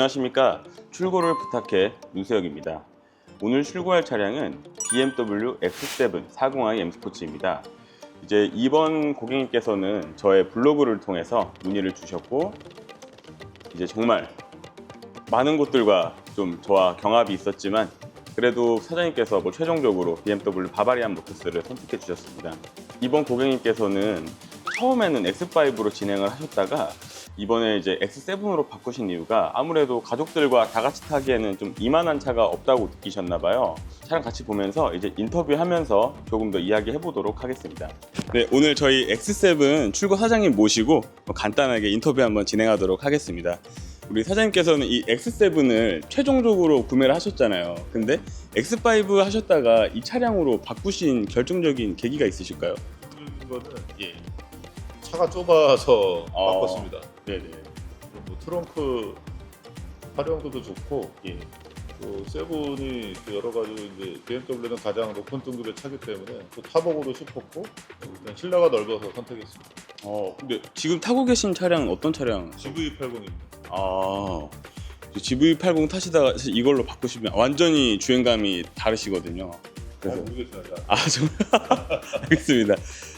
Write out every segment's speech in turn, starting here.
안녕하십니까. 출고를 부탁해 문수혁입니다. 오늘 출고할 차량은 BMW X7 40i M 스포츠입니다. 이제 이번 고객님께서는 저의 블로그를 통해서 문의를 주셨고 이제 정말 많은 곳들과 좀 저와 경합이 있었지만 그래도 사장님께서 뭐 최종적으로 BMW 바바리안 모터스를 선택해 주셨습니다. 이번 고객님께서는 처음에는 X5로 진행을 하셨다가 이번에 이제 X7으로 바꾸신 이유가 아무래도 가족들과 다 같이 타기에는 좀 이만한 차가 없다고 느끼셨나 봐요. 차량 같이 보면서 이제 인터뷰하면서 조금 더 이야기해 보도록 하겠습니다. 네, 오늘 저희 X7 출고 사장님 모시고 뭐 간단하게 인터뷰 한번 진행하도록 하겠습니다. 우리 사장님께서는 이 X7을 최종적으로 구매를 하셨잖아요. 근데 X5 하셨다가 이 차량으로 바꾸신 결정적인 계기가 있으실까요? 이거는 예. 차가 좁아서 어. 바꿨습니다. 네네. 뭐 트렁크 활용도도 좋고 예. 또 세븐이 또 여러 가지 이제 BMW는 가장 높은 등급의 차기 때문에 또 타보고도 싶었고 일단 실내가 넓어서 선택했습니다. 어, 근데 지금 타고 계신 차량은 어떤 차량? GV80입니다. 아, GV80 타시다가 이걸로 바꾸시면 완전히 주행감이 다르시거든요. 잘 그래서 모르겠습니다. 아 정말 알겠습니다.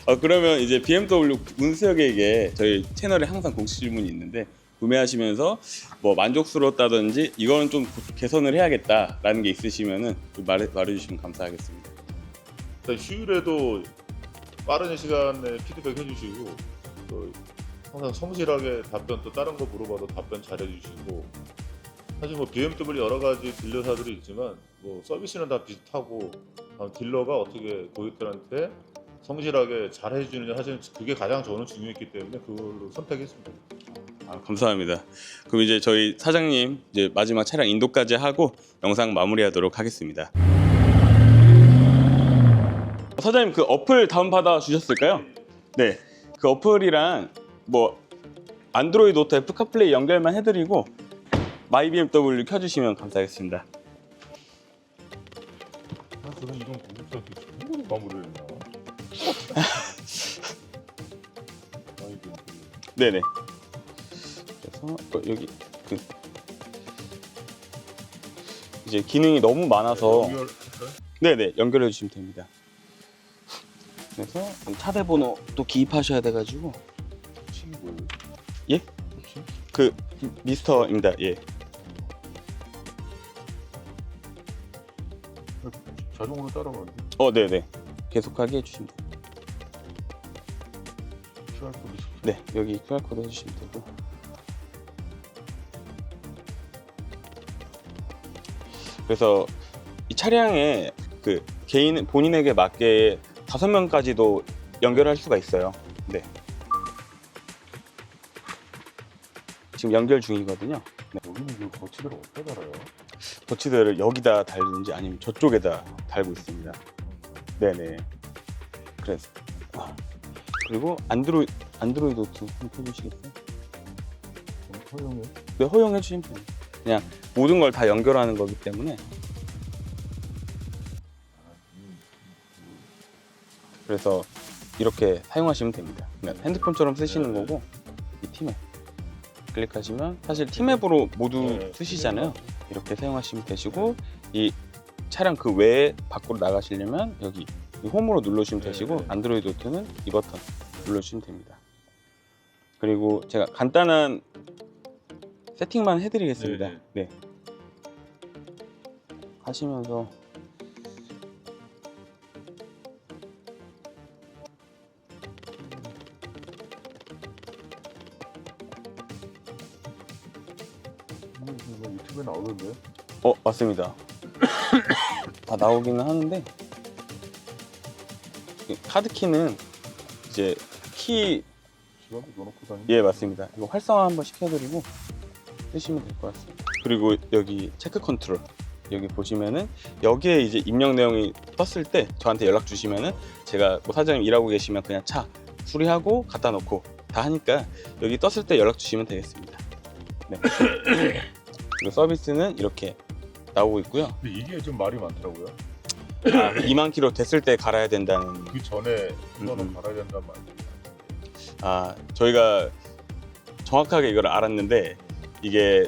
어, 그러면 이제 BMW 문수혁에게 저희 채널에 항상 공식 질문이 있는데 구매하시면서 뭐 만족스러웠다든지 이거는 좀 개선을 해야겠다라는 게 있으시면은 좀 말해 말해주시면 감사하겠습니다. 일단 휴일에도 빠른 시간에 피드백 해주시고 또 항상 성실하게 답변 또 다른 거 물어봐도 답변 잘해주시고 사실 뭐 BMW 여러 가지 딜러사들이 있지만 뭐 서비스는 다 비슷하고 딜러가 어떻게 고객들한테 성실하게 잘 해주느냐 사실 그게 가장 저는 중요했기 때문에 그걸로 선택했습니다. 아, 감사합니다. 그럼 이제 저희 사장님 이제 마지막 차량 인도까지 하고 영상 마무리하도록 하겠습니다. 사장님 그 어플 다운 받아 주셨을까요? 네. 그 어플이랑 뭐 안드로이드 오토 애플 카플레이 연결만 해드리고 마이 BMW 켜주시면 감사하겠습니다. 아, 저는 이런 고객한테 정보를 마무리했나? 네네. 그래서 어, 여기 그 이제 기능이 너무 많아서 네네 연결해 주시면 됩니다. 그래서 차대 번호 또 기입하셔야 돼가지고 뭐예요? 예? 칭? 그 미스터입니다. 예. 자동으로 따라가는데 어 네 네. 계속하게 해주시면 돼요. QR 코드 스캔. 네 여기 QR 코드 해주시면 되고. 그래서 이 차량에 그 개인 본인에게 맞게 다섯 명까지도 연결할 수가 있어요. 네. 지금 연결 중이거든요. 여기는 그 거치대를 어디다 달아요? 거치대를 여기다 달든지 아니면 저쪽에다 달고 있습니다. 네네. 그래서 아, 그리고 안드로이 안드로이드 한번 켜주시겠어요? 허용해? 네, 허용해 주시면 돼요. 그냥 모든 걸 다 연결하는 거기 때문에 그래서 이렇게 사용하시면 됩니다. 그냥 핸드폰처럼 쓰시는 거고 이 팀앱 클릭하시면 사실 팀앱으로 모두 네, 쓰시잖아요. 이렇게 사용하시면 되시고 이 차량 그 외에 밖으로 나가시려면 여기 이 홈으로 네, 되시고 네. 안드로이드 오토는 이 버튼 누르시면 됩니다. 그리고 제가 간단한 세팅만 해드리겠습니다. 네, 네. 하시면서 맞습니다. 다 나오기는 하는데 이 카드 키는 이제 키. 예 맞습니다. 이거 활성화 한번 시켜드리고 쓰시면 될 것 같습니다. 그리고 여기 체크 컨트롤 여기 보시면은 여기에 이제 입력 내용이 떴을 때 저한테 연락 주시면은 제가 뭐 사장님 일하고 계시면 그냥 차 수리하고 갖다 놓고 다 하니까 여기 떴을 때 연락 주시면 되겠습니다. 네. 그리고 서비스는 이렇게 나오고 있고요. 근데 이게 좀 말이 많더라고요. 아, 2만 킬로 됐을 때 갈아야 된다는 그 전에 이거는 음. 갈아야 된단 말이에요. 아 저희가 정확하게 이걸 알았는데 이게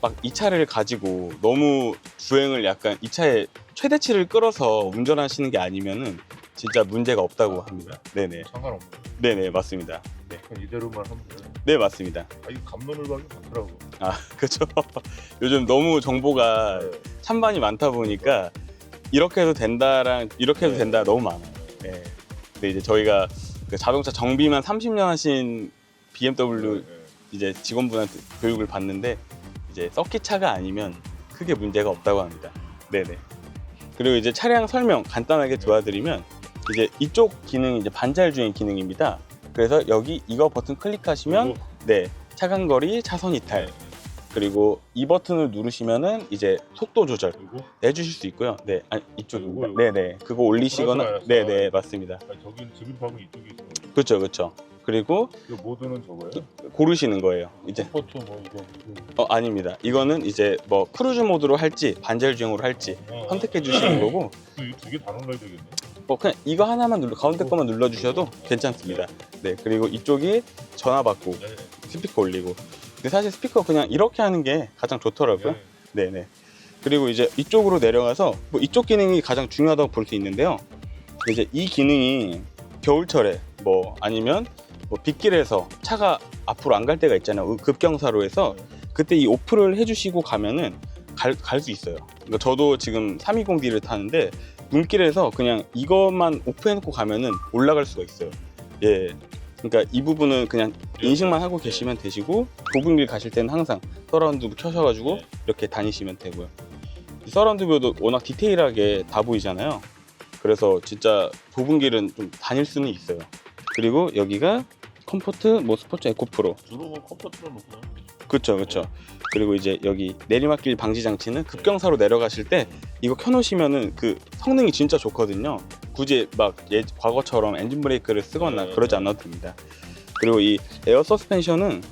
막 이 차를 가지고 너무 주행을 약간 이 차에 최대치를 끌어서 운전하시는 게 아니면은 진짜 문제가 없다고 합니다. 네네. 상관없는. 네네, 맞습니다. 네. 이대로만 하면 돼요. 네, 맞습니다. 아 이거 감론을 박이 많더라고. 아, 그렇죠. 요즘 너무 정보가 네. 찬반이 많다 보니까 이렇게 해도 된다랑 이렇게 해도 네. 된다 너무 많아요. 네. 근데 이제 저희가 그 자동차 정비만 30년 하신 BMW 네. 이제 직원분한테 교육을 받는데 이제 서킷 차가 아니면 크게 문제가 없다고 합니다. 네네. 그리고 이제 차량 설명 간단하게 도와드리면 이제 이쪽 기능이 이제 반잘 주행 기능입니다. 그래서 여기 이거 버튼 클릭하시면 그리고- 네 차간거리 차선 이탈 네. 그리고 이 버튼을 누르시면은 이제 속도 조절 그리고 해주실 수 있고요. 네, 아니 이쪽입니다. 요거, 요거. 네네, 그거 올리시거나. 네네 맞습니다. 아니 저기는 지급하면 이쪽에 있어. 그렇죠, 그렇죠. 그리고 이거 모드는 저거예요? 고르시는 거예요. 이제 스포츠 뭐 이거. 어 아닙니다. 이거는 이제 뭐 크루즈 모드로 할지 반절 주행으로 할지 선택해 주시는 거고, 두개 다 눌러야 되겠네. 뭐 그냥 이거 하나만 눌러 가운데 거만 눌러 주셔도 괜찮습니다. 네, 그리고 이쪽이 전화 받고 네. 스피커 올리고. 근데 사실 스피커 그냥 이렇게 하는 게 가장 좋더라고요. 네. 네네. 그리고 이제 이쪽으로 내려가서 뭐 이쪽 기능이 가장 중요하다고 볼 수 있는데요. 이제 이 기능이 겨울철에 뭐 아니면 뭐 빗길에서 차가 앞으로 안 갈 때가 있잖아요. 급경사로에서 그때 이 오프를 해주시고 가면은 갈 수 있어요. 그러니까 저도 지금 320D를 타는데 눈길에서 그냥 이것만 오프해놓고 가면은 올라갈 수가 있어요. 예. 그러니까 이 부분은 그냥 인식만 하고 계시면 되시고 좁은 길 가실 때는 항상 서라운드 켜셔가지고 네. 이렇게 다니시면 되고요. 이 서라운드 뷰도 워낙 디테일하게 다 보이잖아요. 그래서 진짜 좁은 길은 좀 다닐 수는 있어요. 그리고 여기가 컴포트 뭐 스포츠 에코 프로 주로 뭐 컴포트로 놓고. 그렇죠, 그렇죠. 그리고 이제 여기 내리막길 방지 장치는 급경사로 내려가실 때 이거 켜놓으시면은 그 성능이 진짜 좋거든요. 굳이 막 예, 과거처럼 엔진 브레이크를 쓰거나 네. 그러지 않아도 됩니다. 그리고 이 에어 서스펜션은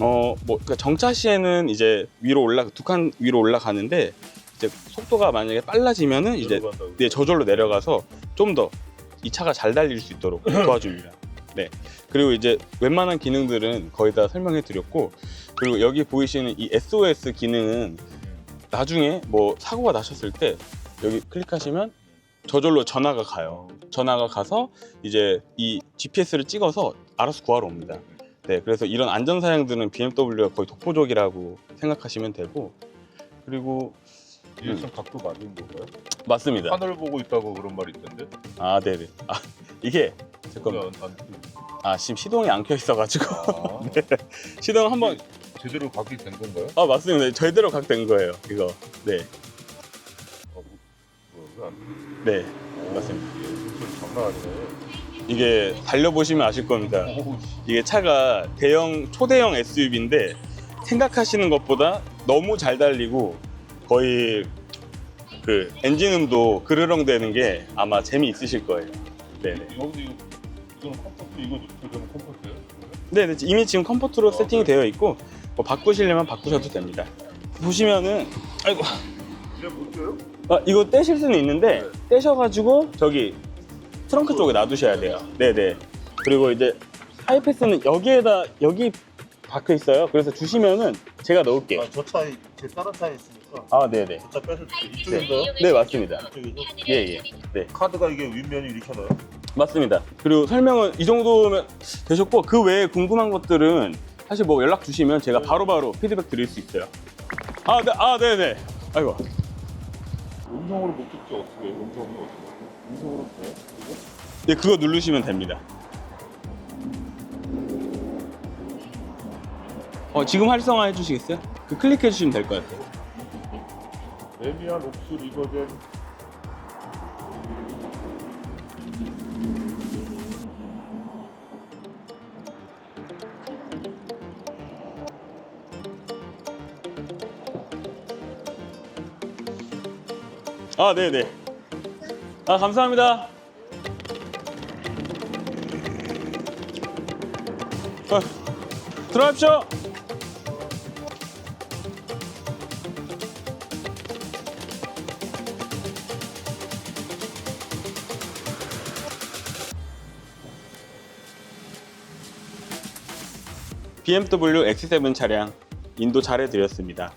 어뭐 그러니까 정차 시에는 이제 위로 올라 두 칸 위로 올라가는데 이제 속도가 만약에 빨라지면은 이제 내려간다고. 네, 저절로 내려가서 좀 더 이 차가 잘 달릴 수 있도록 도와줍니다. 네. 그리고 이제 웬만한 기능들은 거의 다 설명해 드렸고, 그리고 여기 보이시는 이 SOS 기능은 나중에 뭐 사고가 나셨을 때 여기 클릭하시면 저절로 전화가 가요. 전화가 가서 이제 이 GPS를 찍어서 알아서 구하러 옵니다. 네, 그래서 이런 안전 사양들은 BMW가 거의 독보적이라고 생각하시면 되고, 그리고 일선 각도 맞은 건가요? 맞습니다. 하늘 보고 있다고 그런 말이 있던데. 아, 네네. 아, 이게 잠깐만. 안, 안, 아 지금 시동이 안 켜 있어가지고. 아, 시동 한번 제대로 각이 된 건가요? 아 맞습니다. 저희대로 각 된 거예요 이거. 네. 어, 뭐, 네, 맞습니다. 예, 장난 아니네. 이게 달려보시면 아실 겁니다. 오, 이게 차가 대형 초대형 SUV인데 생각하시는 것보다 너무 잘 달리고 거의 그 엔진음도 그르렁대는 게 아마 재미있으실 거예요. 네네. 여기 이거 이거는 컴포트 이거 이거는 컴포트예요? 네네 이미 지금 컴포트로 어, 세팅이 네. 되어 있고 뭐 바꾸시려면 바꾸셔도 됩니다 보시면은 아이고 이게 뭔데요? 아, 이거 떼실 수는 있는데 떼셔가지고 저기 트렁크 쪽에 놔두셔야 돼요. 네네. 그리고 이제 하이패스는 여기에다 여기 박혀 있어요. 그래서 주시면은 제가 넣을게요. 아, 저 차에 제 다른 차에 있으니까 아, 네네. 저차때 이쪽인가요? 네 맞습니다. 이쪽이죠? 예예. 네 카드가 이게 윗면이 이렇게 나요? 맞습니다. 그리고 설명은 이 정도면 되셨고 그 외에 궁금한 것들은 사실 뭐 연락 주시면 제가 바로바로 피드백 드릴 수 있어요. 아, 네, 아, 네 네. 아이고. 음성으로 목적지 어떻게 해요? 음성이 어떻게 해요? 음성으로 돼요? 네, 그거 누르시면 됩니다. 어, 지금 활성화 해주시겠어요? 그 클릭해 주시면 될 것 같아요. 데미안 옥스 리버젠 아, 네네. 아, 감사합니다. 어, 들어가십시오. BMW X7 차량 인도 잘해드렸습니다.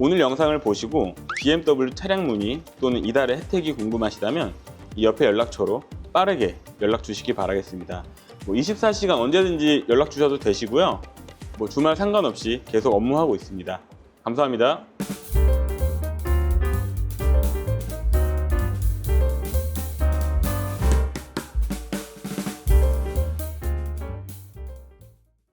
오늘 영상을 보시고 BMW 차량 문의 또는 이달의 혜택이 궁금하시다면 이 옆에 연락처로 빠르게 연락 주시기 바라겠습니다. 뭐 24시간 언제든지 연락 주셔도 되시고요. 뭐 주말 상관없이 계속 업무하고 있습니다. 감사합니다.